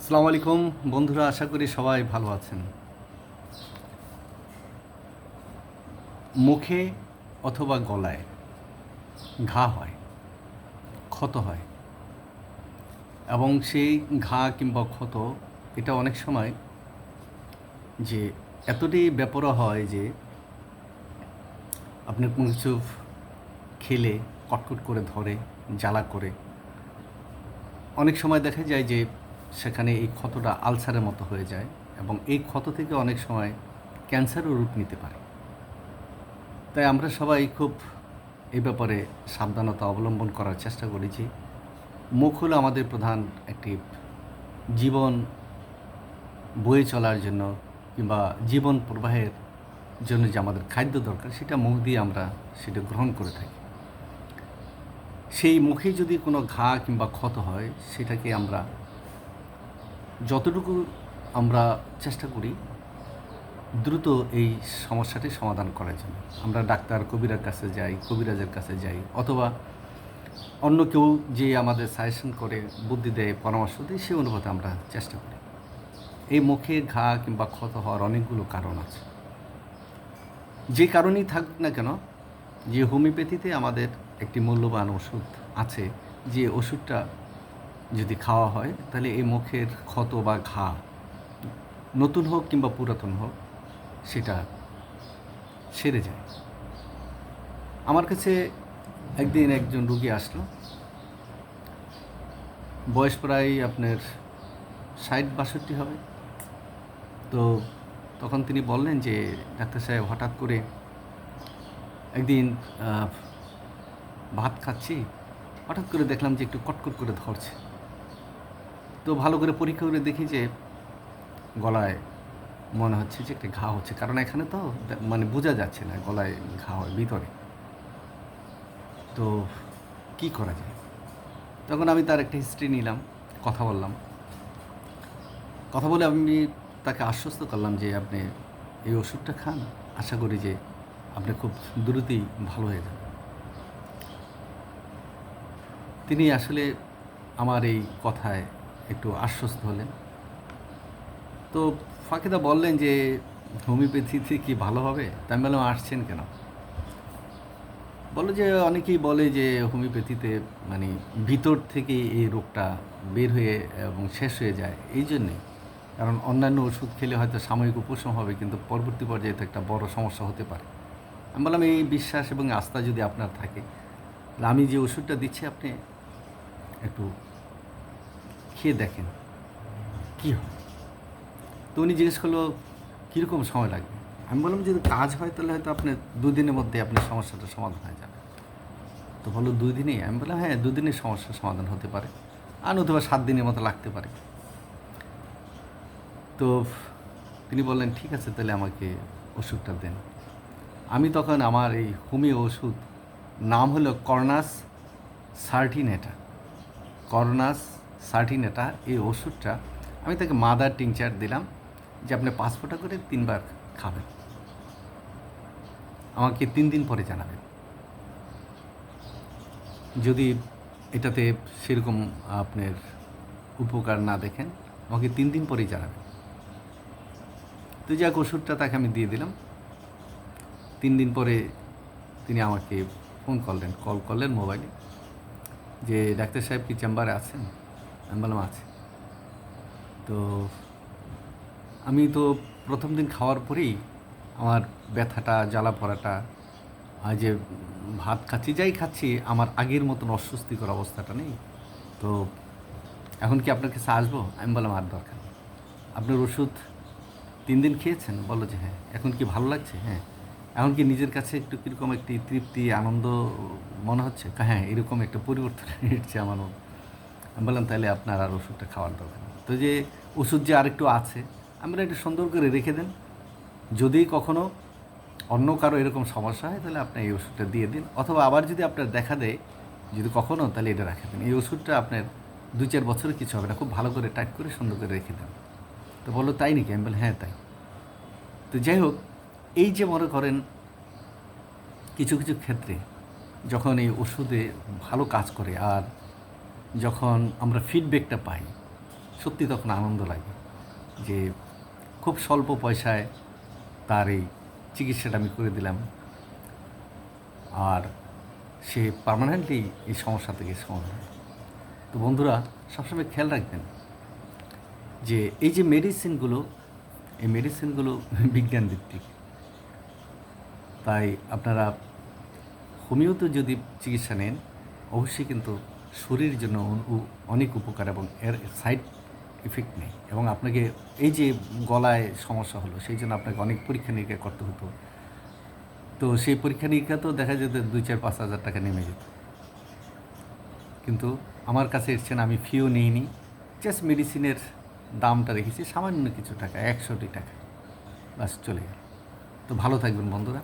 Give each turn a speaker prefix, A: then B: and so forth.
A: আসসালামু আলাইকুম। বন্ধুরা, আশা করি সবাই ভালো আছেন। মুখে অথবা গলায় ঘা হয়, ক্ষত হয় এবং সেই ঘা কিংবা ক্ষত, এটা অনেক সময় যে এতটাই ব্যাপারও হয় যে আপনি কোনো কিছু খেলে কটকট করে ধরে, জ্বালা করে, অনেক সময় দেখা যায় যে সেখানে এই ক্ষতটা আলসারের মতো হয়ে যায় এবং এই ক্ষত থেকে অনেক সময় ক্যান্সারও রূপ নিতে পারে। তাই আমরা সবাই খুব এই ব্যাপারে সাবধানতা অবলম্বন করার চেষ্টা করেছি। মুখ হলো আমাদের প্রধান একটি জীবন বয়ে চলার জন্য কিংবা জীবন প্রবাহের জন্য যে আমাদের খাদ্য দরকার, সেটা মুখ দিয়ে আমরা সেটা গ্রহণ করে থাকি। সেই মুখে যদি কোনো ঘা কিংবা ক্ষত হয়, সেটাকে আমরা যতটুকু আমরা চেষ্টা করি, দ্রুত এই সমস্যাটি সমাধান করার জন্য। আমরা ডাক্তার কবিরার কাছে যাই, কবিরাজের কাছে যাই, অথবা অন্য কেউ যে আমাদের সাজেশন করে, বুদ্ধি দেয়, পরামর্শ দেয় সেই অনুপাতে আমরা চেষ্টা করি। এই মুখে ঘা কিংবা ক্ষত হওয়ার অনেকগুলো কারণ আছে। যে কারণেই থাক না কেন, যে হোমিওপ্যাথিতে আমাদের একটি মূল্যবান ওষুধ আছে, যে ওষুধটা যদি খাওয়া হয়, তাহলে এই মুখের ক্ষত বা ঘা, নতুন হোক কিংবা পুরাতন হোক, সেটা সেরে যায়। আমার কাছে একদিন একজন রুগী আসলো। বয়স প্রায় আপনার ষাট, বাষট্টি হবে। তো তখন তিনি বললেন যে, ডাক্তার সাহেব, হঠাৎ করে একদিন ভাত খাচ্ছি। হঠাৎ করে দেখলাম যে একটু কটকট করে ধরছে। তো ভালো করে পরীক্ষা করে দেখি যে গলায় মনে হচ্ছে যে একটা ঘা হচ্ছে। কারণ এখানে তো মানে বোঝা যাচ্ছে না গলায় ঘা হয় ভিতরে। তো কি করা যায়? তখন আমি তার একটা হিস্ট্রি নিলাম, কথা বললাম। কথা বলে আমি তাকে আশ্বস্ত করলাম যে আপনি এই ওষুধটা খান। আশা করি যে আপনি খুব দ্রুতই ভালো হয়ে যাবেন। তিনি আসলে আমার এই কথায় একটু আশ্বস্ত হলেন। তো ফাঁকিদা বললেন যে, হোমিওপ্যাথিতে কি ভালো হবে? তা আমি বললাম, আসছেন কেন? বলো যে, অনেকেই বলে যে, হোমিওপ্যাথিতে মানে ভিতর থেকে এই রোগটা বের হয়ে এবং শেষ হয়ে যায়। এই জন্যে। কারণ অন্যান্য ওষুধ খেলে হয়তো সাময়িক উপশম হবে, কিন্তু পরবর্তী পর্যায়ে তো একটা বড় সমস্যা হতে পারে। আমি বললাম, এই বিশ্বাস এবং আস্থা যদি আপনার থাকে আমি যে ওষুধটা দিচ্ছি, আপনি একটু খেয়ে দেখেন। কী হয়? তো উনি জিজ্ঞেস করল কীরকম সময় লাগবে? আমি বললাম যদি কাজ হয় তাহলে হয়তো আপনি দুদিনের মধ্যে আপনার সমস্যাটা সমাধান হয়ে যাবে। তো বলল দুই দিনেই। আমি বললাম হ্যাঁ দুদিনের সমস্যার সমাধান হতে পারে। আর নতুবা সাত দিনের মতো লাগতে পারে। তো তিনি বললেন ঠিক আছে তাহলে আমাকে ওষুধটা দেন। আমি তখন আমার এই হোমিও ওষুধ নাম হলো কর্নাস সার্টিনেটা। করোনাস সার্টিনেটা, এই ওষুধটা আমি তাকে মাদার টিংচার দিলাম যে আপনি পাঁচ ফোঁটা করে তিনবার খাবেন। আমাকে তিন দিন পরে জানাবেন। যদি এটাতে সেরকম আপনার উপকার না দেখেন, আমাকে তিন দিন পরেই জানাবেন। তো যাক, ওষুধটা তাকে আমি দিয়ে দিলাম। তিন দিন পরে তিনি আমাকে ফোন করলেন কল করলেন মোবাইলে যে ডাক্তার সাহেব কি চেম্বারে আছেন? আমি আছে তো আমি তো প্রথম দিন খাওয়ার পরেই আমার ব্যথাটা, জ্বালা আর যে ভাত খাচ্ছি, যাই খাচ্ছি, আমার আগের মতন অস্বস্তিকর অবস্থাটা নেই। তো এখন কি আপনার কাছে আসব? আমি বললাম আর দরকার। আপনার ওষুধ তিন দিন খেয়েছেন? বলো যে হ্যাঁ। এখন কি ভালো লাগছে? হ্যাঁ। এখন কি নিজের কাছে একটু কীরকম একটি তৃপ্তি, আনন্দ মনে হচ্ছে? হ্যাঁ এরকম একটা পরিবর্তন এসেছে আমার। আমি বললাম, তাহলে আপনার আর ওষুধটা খাওয়ার দরকার তো যে ওষুধ যে আরেকটু আছে, আমরা একটু সুন্দর করে রেখে দেন। যদি কখনো অন্য কারও এরকম সমস্যা হয়, তাহলে আপনি এই ওষুধটা দিয়ে দিন। অথবা আবার যদি আপনার দেখা দেয়, যদি কখনও তাহলে এটা রেখে দিন। এই ওষুধটা আপনার দু চার বছরে কিছু হবে না। খুব ভালো করে টাইট করে সুন্দর করে রেখে দেন। তো বলল, তাই নাকি? আমি বললাম হ্যাঁ তাই। তো যাই হোক, এই যে মনে করেন, কিছু কিছু ক্ষেত্রে যখন এই ওষুধে ভালো কাজ করে আর যখন আমরা ফিডব্যাকটা পাই, সত্যি তখন আনন্দ লাগে যে খুব স্বল্প পয়সায় তার এই চিকিৎসাটা আমি করে দিলাম। আর সে পার্মানেন্টলি এই সমস্যা থেকে সমাধান তো বন্ধুরা, সবসময় খেয়াল রাখবেন যে এই যে মেডিসিনগুলো এই মেডিসিনগুলো বিজ্ঞান ভিত্তিক। তাই আপনারা হোমিওতে যদি চিকিৎসা নেন, অবশ্যই কিন্তু শরীরের জন্য অনেক উপকার এবং এর সাইড ইফেক্ট নেই। এবং আপনাকে এই যে গলায় সমস্যা হলো, সেই জন্য আপনাকে অনেক পরীক্ষা নিরীক্ষা করতে হতো। তো সেই পরীক্ষা নিরীক্ষা তো দেখা যেত দুই চার পাঁচ হাজার টাকা নেমে যেত। কিন্তু আমার কাছে এসছেন, আমি ফিও নিইনি। জাস্ট মেডিসিনের দামটা রেখেছি, সামান্য কিছু টাকা, একশোটি টাকা। বাস চলে গেল। তো ভালো থাকবেন বন্ধুরা।